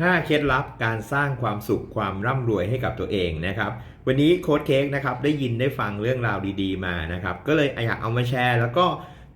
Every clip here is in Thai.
5 เคล็ดลับการสร้างความสุขความร่ำรวยให้กับตัวเองนะครับ วันนี้โค้ดเค้กนะครับได้ยินได้ฟังเรื่องราวดีๆมานะครับ ก็เลยอยากเอามาแชร์ แล้วก็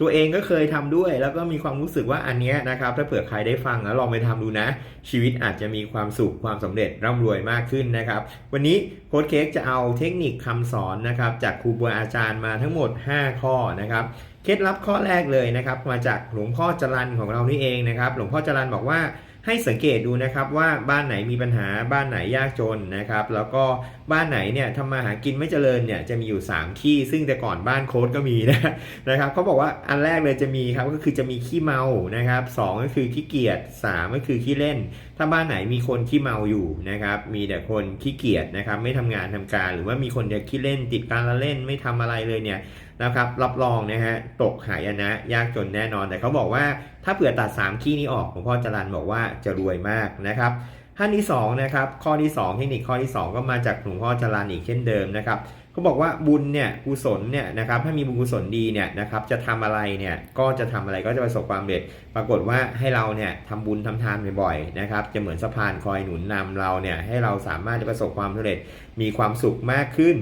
ตัวเองก็เคยทำด้วย แล้วก็มีความรู้สึกว่าอันเนี้ยนะครับถ้าเผื่อใครได้ฟังแล้วลองไปทำดูนะ ชีวิตอาจจะมีความสุขความสำเร็จร่ำรวยมากขึ้นนะครับ วันนี้โค้ดเค้กจะเอาเทคนิคคำสอนนะครับจากครูบาอาจารย์มาทั้งหมด 5 ข้อนะครับเคล็ดลับข้อแรกเลยนะครับ มาจากหลวงพ่อจรันของเรานี่เองนะครับ หลวงพ่อจรันบอกว่าให้สังเกตดูนะครับว่าบ้านไหนมีปัญหาบ้านไหนยากจนนะครับ แล้วก็บ้านไหนเนี่ยทำมาหากินไม่เจริญเนี่ยจะมีอยู่3ที่ซึ่งแต่ก่อนบ้านโค้ดก็มีนะนะครับเขาบอกว่าอันแรกเลยจะมีครับก็คือจะมีขี้เมานะครับสองก็คือขี้เกียจสามก็คือขี้เล่น ถ้าบ้านไหนมีคนขี้เมาอยู่นะครับมีแต่คนขี้เกียจนะครับไม่ทำงานทำการ หรือว่ามีคนเดียวขี้เล่นติดการละเล่นไม่ทำอะไรเลยเนี่ยนะครับรับรองนะฮะตกหายนะ ยากจนแน่นอนแต่เขาบอกว่าถ้าเผื่อตัด 3 ขี้นี้ออกหลวงพ่อจรันบอกว่าจะรวยมากนะครับท่านที่2นะครับข้อที่ 2 เทคนิคข้อที่ 2 ก็มาจากหลวงพ่อจรันอีกเช่นเดิมนะครับเขาบอกว่าบุญเนี่ยกุศลเนี่ยนะครับถ้ามีบุญกุศลดีเนี่ยนะครับจะทำอะไรเนี่ยก็จะทำอะไรก็จะประสบความสำเร็จ ปรากฏว่าให้เราเนี่ยทำบุญทำทานบ่อยๆนะครับจะเหมือนสะพานคอยหนุนนำเราเนี่ยให้เราสามารถจะประสบความสำเร็จมีความสุขมากขึ้น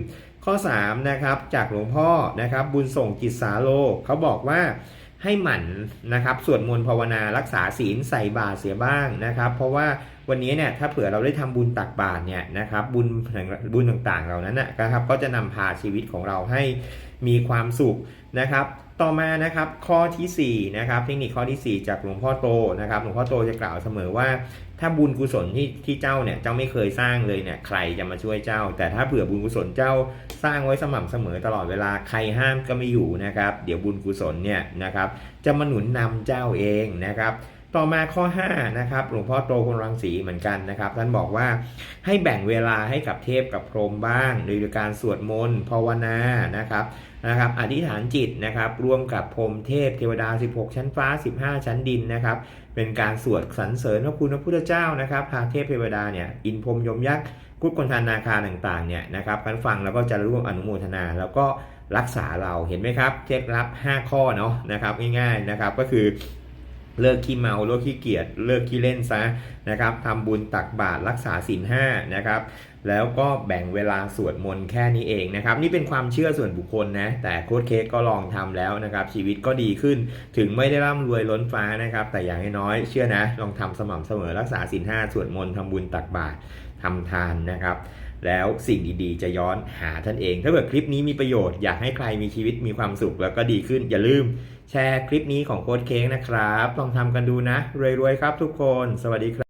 ข้อ3นะครับจากหลวงพ่อนะครับบุญส่งจิตสาโลเขาบอกว่า ให้หมั่นนะครับสวดมนต์ภาวนารักษาศีลใส่บาตรเสียบ้างนะครับ เพราะว่า วันนี้เนี่ยถ้าเผื่อเราได้ทำบุญตักบาตรเนี่ยนะครับบุญบุญต่างๆ เหล่านั้นนะครับก็จะนำพาชีวิตของเราให้มีความสุขนะครับ ต่อมานะครับข้อที่4นะครับเทคนิคข้อที่ 4 จากหลวงพ่อโตนะครับหลวงพ่อโตจะกล่าวเสมอว่า ถ้าบุญกุศลที่ที่เจ้าเนี่ยเจ้าไม่เคยสร้างเลยเนี่ยใครจะมาช่วยเจ้า แต่ถ้าเผื่อบุญกุศลเจ้าสร้างไว้สม่ำเสมอตลอดเวลาใครห้ามก็ไม่อยู่นะครับ เดี๋ยวบุญกุศลเนี่ยนะครับจะมาหนุนนำเจ้าเองนะครับ ต่อมาข้อ5นะครับหลวงพ่อโตคนรังสีเหมือนกันนะครับ ท่านบอกว่าให้แบ่งเวลาให้กับเทพกับพรหมบ้างโดยการสวดมนต์ภาวนานะครับนะครับอธิษฐานจิตนะครับร่วมกับพรหมเทพเทวดา 16 ชั้นฟ้า 15 ชั้นดินนะครับเป็นการสวดสรรเสริญพระคุณพระพุทธเจ้านะครับพาเทพเทวดาเนี่ยอินพรหมยมยักษ์กุศลทานนาคาต่างๆเนี่ยนะครับการฟังแล้วก็จะร่วมอนุโมทนาแล้วก็รักษาเราเห็นไหมครับเคล็ดลับ 5 ข้อเนาะนะครับง่ายๆนะครับก็คือ เลิกขี้เมาเลิกขี้เกียจเลิกขี้เล่นซะนะครับทำบุญตักบาตรรักษาศีลห้านะครับแล้วก็แบ่งเวลาสวดมนต์แค่นี้เองนะครับ นี่เป็นความเชื่อส่วนบุคคลนะ แต่โค้ดเค้กก็ลองทำแล้วนะครับ ชีวิตก็ดีขึ้นถึงไม่ได้ร่ำรวยล้นฟ้านะครับ แต่อย่างน้อยเชื่อนะ ลองทำสม่ำเสมอรักษาศีลห้าสวดมนต์ทำบุญตักบาตรทำทานนะครับ แล้วสิ่งดีๆ จะย้อนหาท่านเอง ถ้าเกิดคลิปนี้มีประโยชน์อยากให้ใครมีชีวิตมีความสุขแล้วก็ดีขึ้นอย่าลืม แชร์คลิปนี้ของโค้ดเค้กนะครับ ลองทำกันดูนะ รวยๆครับทุกคน สวัสดีครับ